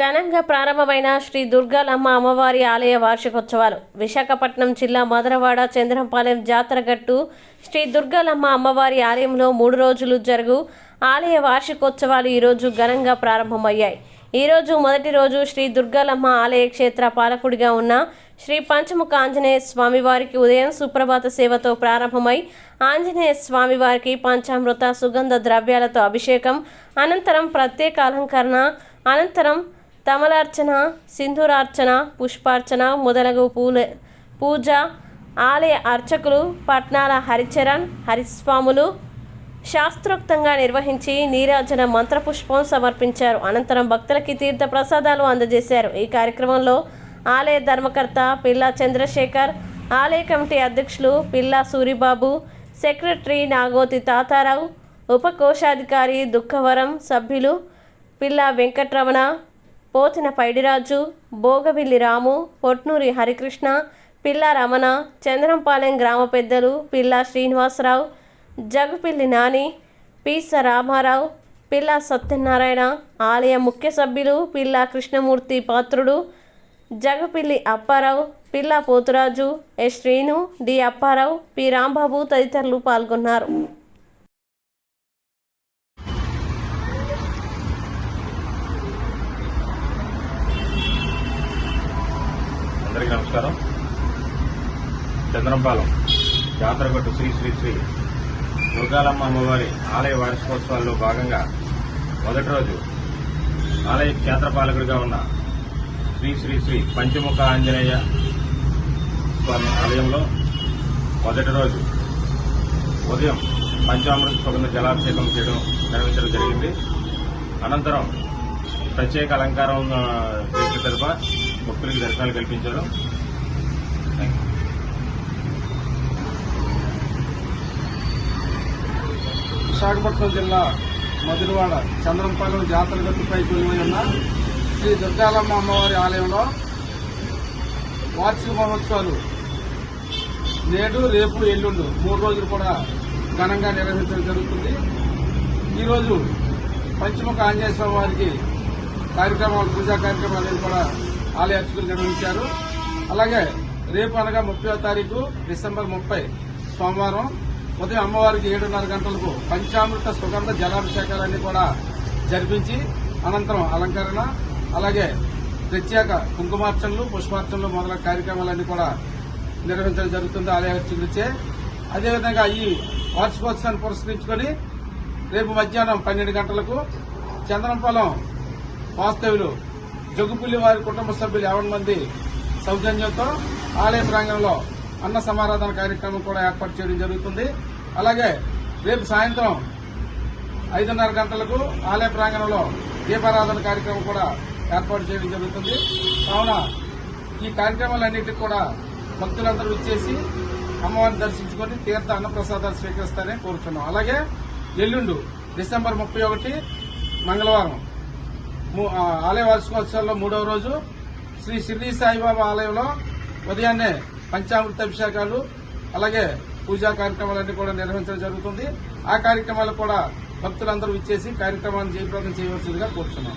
ఘనంగా ప్రారంభమైన శ్రీ దుర్గాలమ్మ అమ్మవారి ఆలయ వార్షికోత్సవాలు. విశాఖపట్నం జిల్లా మదరవాడ చంద్రంపాలెం జాతరగట్టు శ్రీ దుర్గాలమ్మ అమ్మవారి ఆలయంలో మూడు రోజులు జరుగు ఆలయ వార్షికోత్సవాలు ఈరోజు ఘనంగా ప్రారంభమయ్యాయి. ఈరోజు మొదటి రోజు శ్రీ దుర్గాలమ్మ ఆలయ క్షేత్ర పాలకుడిగా ఉన్న శ్రీ పంచముఖ ఆంజనేయ స్వామివారికి ఉదయం సుప్రభాత సేవతో ప్రారంభమై ఆంజనేయ స్వామివారికి పంచామృత సుగంధ ద్రవ్యాలతో అభిషేకం అనంతరం ప్రత్యేక అలంకరణ అనంతరం తమలార్చన సింధూరార్చన పుష్పార్చన మొదలగు పూల పూజ ఆలయ అర్చకులు పట్నాల హరిచరణ్ హరిస్వాములు శాస్త్రోక్తంగా నిర్వహించి నీరాజన మంత్రపుష్పం సమర్పించారు. అనంతరం భక్తులకి తీర్థ ప్రసాదాలు అందజేశారు. ఈ కార్యక్రమంలో ఆలయ ధర్మకర్త పిల్లా చంద్రశేఖర్ ఆలయ కమిటీ అధ్యక్షులు పిల్లా సూరిబాబు సెక్రటరీ నాగోతి తాతారావు ఉపకోశాధికారి దుఃఖవరం సభ్యులు పిల్లా వెంకట్రమణ పోతిన పైడిరాజు భోగవిల్లి రాము పొట్నూరి హరికృష్ణ పిల్లా రమణ చంద్రంపాలెం గ్రామ పెద్దలు పిల్లా శ్రీనివాసరావు జగుపిల్లి నాని పీస రామారావు పిల్లా సత్యనారాయణ ఆలయ ముఖ్య సభ్యులు పిల్లా Krishnamurthy Patrudu Jagapilli Apparao Pilla Poturaju S Srinu D Apparao P Rambabu తదితరులు పాల్గొన్నారు. అందరికీ నమస్కారం. చంద్రంపాలెం జాతరగట్టు శ్రీ శ్రీ శ్రీ దుర్గాలమ్మ అమ్మవారి ఆలయ వార్షికోత్సవాల్లో భాగంగా మొదటి రోజు ఆలయ క్షేత్రపాలకుడిగా ఉన్న శ్రీ శ్రీ శ్రీ పంచముఖ ఆంజనేయ స్వామి ఆలయంలో మొదటి రోజు ఉదయం పంచామృత సుగంధ జలాభిషేకం చేయడం నిర్వహించడం జరిగింది. అనంతరం ప్రత్యేక అలంకారం చేసిన తరఫ భక్తులకి దర్శనాలు కల్పించారు విశాఖపట్నం జిల్లా మధురవాడ చంద్రంపాలెం జాతర గట్టుపై కొలువై ఉన్న శ్రీ దుర్గాలమ్మ అమ్మవారి ఆలయంలో వార్షిక మహోత్సవాలు నేడు రేపు ఎల్లుండు మూడు రోజులు కూడా ఘనంగా నిర్వహించడం జరుగుతుంది. ఈరోజు పంచముఖ ఆంజనేయ స్వామి వారికి కార్యక్రమాలు పూజా కార్యక్రమాలు కూడా ఆలయ అర్చకులు నిర్వహించారు అలాగే రేపు అనగా ముప్పై తారీఖు డిసెంబర్ ముప్పై సోమవారం ఉదయం అమ్మవారికి ఏడున్నర గంటలకు పంచామృత సుగంధ జలాభిషేకాలన్నీ కూడా జరిపించి అనంతరం అలంకరణ అలాగే ప్రత్యేక కుంకుమార్చనలు పుష్పార్చనలు మొదలైన కార్యక్రమాలన్నీ కూడా నిర్వహించడం జరుగుతుంది ఆలయ అర్చకులచే అదేవిధంగా ఈ వార్షికోత్సవాన్ని పురస్కరించుకొని రేపు మధ్యాహ్నం పన్నెండు గంటలకు చంద్రంపాలెం వాస్తవ్యులు జగుపుల్లి వారి కుటుంబ సభ్యులు యాభై మంది సౌజన్యంతో ఆలయ ప్రాంగణంలో అన్న సమారాధన కార్యక్రమం కూడా ఏర్పాటు చేయడం జరుగుతుంది. అలాగే రేపు సాయంత్రం ఐదున్నర గంటలకు ఆలయ ప్రాంగణంలో దీపారాధన కార్యక్రమం కూడా ఏర్పాటు చేయడం జరుగుతుంది. కావున ఈ కార్యక్రమాలన్నింటికి కూడా భక్తులందరూ ఇచ్చేసి అమ్మవారిని దర్శించుకొని తీర్థ అన్నప్రసాదాలు స్వీకరిస్తారని కోరుచున్నాం. అలాగే ఎల్లుండు డిసెంబర్ ముప్పై ఒకటి మంగళవారం ఆలయ వార్షికోత్సవంలో మూడవ రోజు శ్రీ షిర్డీ సాయిబాబా ఆలయంలో ఉదయాన్నే పంచామృత అభిషేకాలు అలాగే పూజా కార్యక్రమాలన్నీ కూడా నిర్వహించడం జరుగుతుంది. ఆ కార్యక్రమాలు కూడా భక్తులందరూ ఇచ్చేసి కార్యక్రమాన్ని జయప్రదం చేయవలసిందిగా కోరుతున్నాం